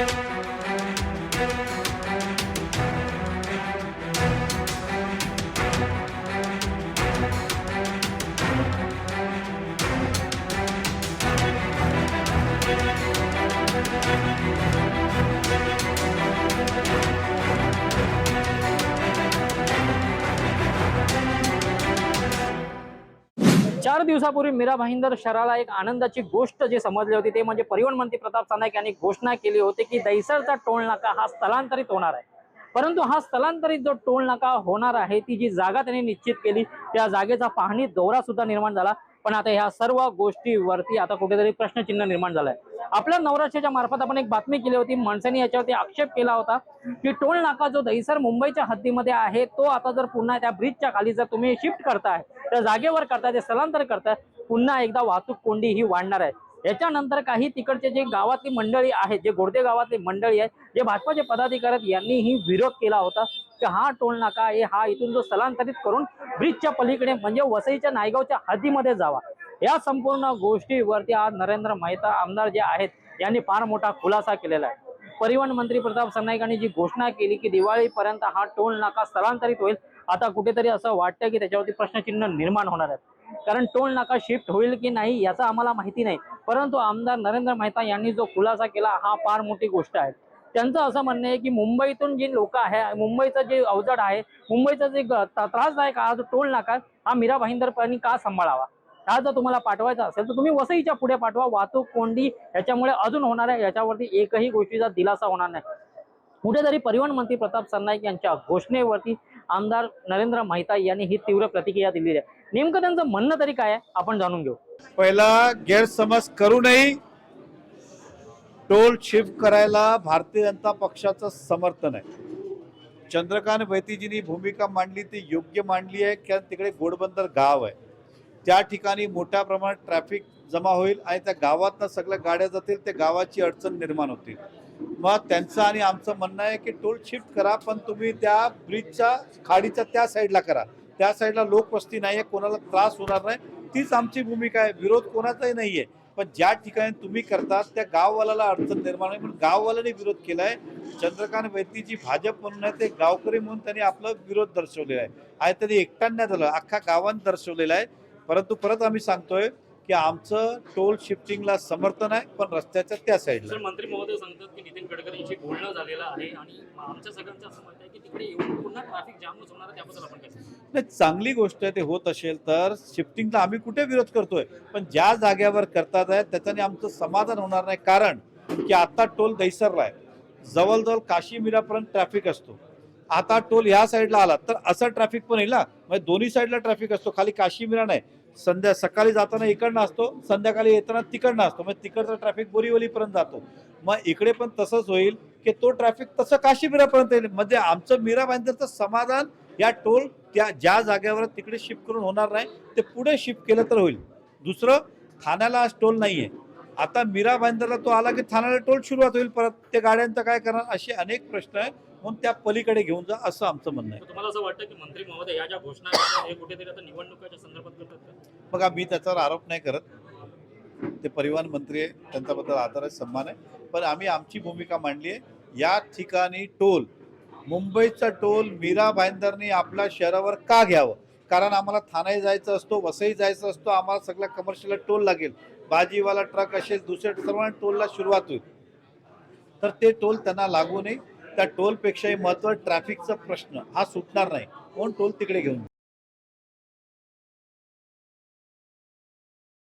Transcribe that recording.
Thank you. चार दिवसापूर्वी मीरा भाईंदर शहराला एक आनंदाची गोष्ट जी समजली होती ते म्हणजे परिवहन मंत्री प्रताप सरनाईक यांनी घोषणा केली होती की दैसरचा टोल नाका हा स्थलांतरित होणार आहे. परंतु हा स्थलांतरित जो टोल नाका होणार आहे ती जी जागा त्यांनी निश्चित केली त्या जागेचा पाहणी दौरा सुद्धा निर्माण झाला. पण आता ह्या सर्व गोष्टीवरती आता कुठेतरी प्रश्नचिन्ह निर्माण झालंय. आपल्या नवराष्ट्राच्या मार्फत आपण एक बातमी केली होती माणसांनी याच्यावरती आक्षेप केला होता की टोल नाका जो दहिसर मुंबईच्या हद्दीमध्ये आहे तो आता जर पुन्हा त्या ब्रिजच्या खाली जर तुम्ही शिफ्ट करताय त्या जागेवर करताय ते स्थलांतर करताय पुन्हा एकदा वाहतूक कोंडी ही वाढणार आहे. याच्यानंतर काही तिकडचे जे गावातली मंडळी आहेत जे गोडदे गावातली मंडळी आहेत जे भाजपाचे पदाधिकारी आहेत यांनीही विरोध केला होता की हा टोल नाका आहे हा इथून जो स्थलांतरित करून ब्रिजच्या पलीकडे म्हणजे वसईच्या नायगावच्या हद्दीमध्ये जावा. या संपूर्ण गोष्टीवरती आज नरेंद्र मेहता आमदार जे आहेत यांनी फार मोठा खुलासा केलेला आहे. परिवहन मंत्री प्रताप सरनाईकांनी जी घोषणा केली की दिवाळीपर्यंत हा टोल नाका स्थलांतरित होईल आता कुठेतरी असं वाटतं की त्याच्यावरती प्रश्नचिन्ह निर्माण होणार आहेत. कारण टोल नाका शिफ्ट होईल की नाही याचा आम्हाला माहिती नाही. परंतु आमदार नरेंद्र मेहता यांनी जो खुलासा केला हा फार मोठी गोष्ट आहे. त्यांचं असं म्हणणं आहे की मुंबईतून जी लोक आहे मुंबईचं जे अवजड आहे मुंबईचा जे त्रासदायक हा जो टोल नाका हा मीरा भाईंदरपणी का सांभाळावा? हा जर तुम्हाला पाठवायचा असेल तर तुम्ही वसईच्या पुढे पाठवा. वाहतूक कोंडी याच्यामुळे अजून होणार आहे याच्यावरती एकही गोष्टीचा दिलासा होणार नाही. कुठेतरी परिवहन मंत्री प्रताप सरनाईक यांच्या घोषणेवरती आमदार नरेंद्र महिता यांनी ही तीव्र प्रतिक्रिया दिलेली आहे. नेमकं त्यांचं म्हणणं तरी काय आहे? आपण जाणून घेऊ. पहिला गैरसमज करूनही टोल शिफ्ट करायला भारतीय जनता पक्षाचं समर्थन आहे. चंद्रकांत बैतीजींनी भूमिका मांडली ती योग्य मांडली आहे. कारण तिकडे घोडबंदर गाव आहे. त्या ठिकाणी मोठ्या प्रमाणात ट्रॅफिक जमा होईल आणि त्या गावातनं सगळ्या गाड्या जातील त्या गावाची अडचण निर्माण होतील. मग त्यांचं आणि आमचं म्हणणं आहे की टोल शिफ्ट करा पण तुम्ही त्या ब्रिजच्या खाडीच्या त्या साईडला करा. त्या साईडला लोकवस्ती नाही आहे कोणाला त्रास होणार नाही. तीच आमची भूमिका आहे. विरोध कोणाचाही नाही आहे पण ज्या ठिकाणी तुम्ही करतात त्या गाववाल्याला अडचण निर्माण होईल म्हणून गाववाल्याने विरोध केला आहे चंद्रकांत वैद्यजी भाजप म्हणून आहे ते गावकरी म्हणून त्यांनी आपला विरोध दर्शवलेला आहे. आणि त्यांनी एकट्यांना झालं अख्खा गावाने दर्शवलेला आहे. परंतु परत आम्ही सांगतोय की आमचं टोल शिफ्टिंगला समर्थन आहे पण रस्त्याच्या त्या साईडला सर मंत्री महोदय सांगतात की नितीन गडकरींशी बोलणं झालेलं आहे आणि आमच्या सगळ्यांचं असं मत आहे की तिकडे येऊन पुन्हा ट्रॅफिक जामच होणार आहे त्याबद्दल आपण? नाही चांगली गोष्ट आहे ते होत असेल तर शिफ्टिंगला आम्ही कुठे विरोध करतोय? पण ज्या जागेवर करतात आहे त्याच्याने आमचं समाधान होणार नाही. कारण की आता टोल दैसरला आहे. जवळजवळ काशी मीरापर्यंत ट्रॅफिक असतो. आता टोल ह्या साईडला आला तर असं ट्रॅफिक पण येईल ना? म्हणजे दोन्ही साईडला ट्रॅफिक असतो. खाली काशी मीरा नाही संध्या सकाळी जाताना इकडनं असतो संध्याकाळी येताना तिकडनं असतो. म्हणजे तिकडचं ट्रॅफिक बोरीवलीपर्यंत जातो. मग इकडे पण तसंच होईल की तो ट्रॅफिक तसं काशी येईल. म्हणजे आमचं मीरा भाईंदरचं समाधान या टोल त्या ज्या जागेवर तिकडे शिफ्ट करून होणार नाही ते पुढे शिफ्ट केलं तर होईल. दुसरं ठाण्याला आज टोल नाहीये. आता मीरा भाईंदरला तो आला की ठाण्याला टोल सुरुवात होईल परत त्या गाड्यांचं काय करणार असे अनेक प्रश्न आहे म्हणून त्या पलीकडे घेऊन जा असं आमचं म्हणणं आहे. तुम्हाला असं वाटतं की मंत्री महोदय या ज्या घोषणा हे कुठेतरी आता निवडणुकीच्या संदर्भात करतात? बघा मी त्याच्यावर आरोप नाही करत. ते परिवहन मंत्री आहे त्यांच्याबद्दल आदर आहे सन्मान आहे. पण आम्ही आमची भूमिका मांडली आहे. या ठिकाणी टोल मुंबईचा टोल मीरा भाईंदरनी आपल्या शहरावर का घ्यावं? कारण आम्हाला ठाणे जायचं असतो वसई जायचं असतो आम्हाला सगळ्या कमर्शियल टोल लागेल. भाजीवाला ट्रक असेल दुसऱ्या सर्वांना टोलला सुरुवात होईल. तर ते टोल त्यांना लागू नये. त्या टोलपेक्षाही महत्त्व ट्रॅफिकचा प्रश्न. हा सुटणार नाही. कोण टोल तिकडे घेऊन?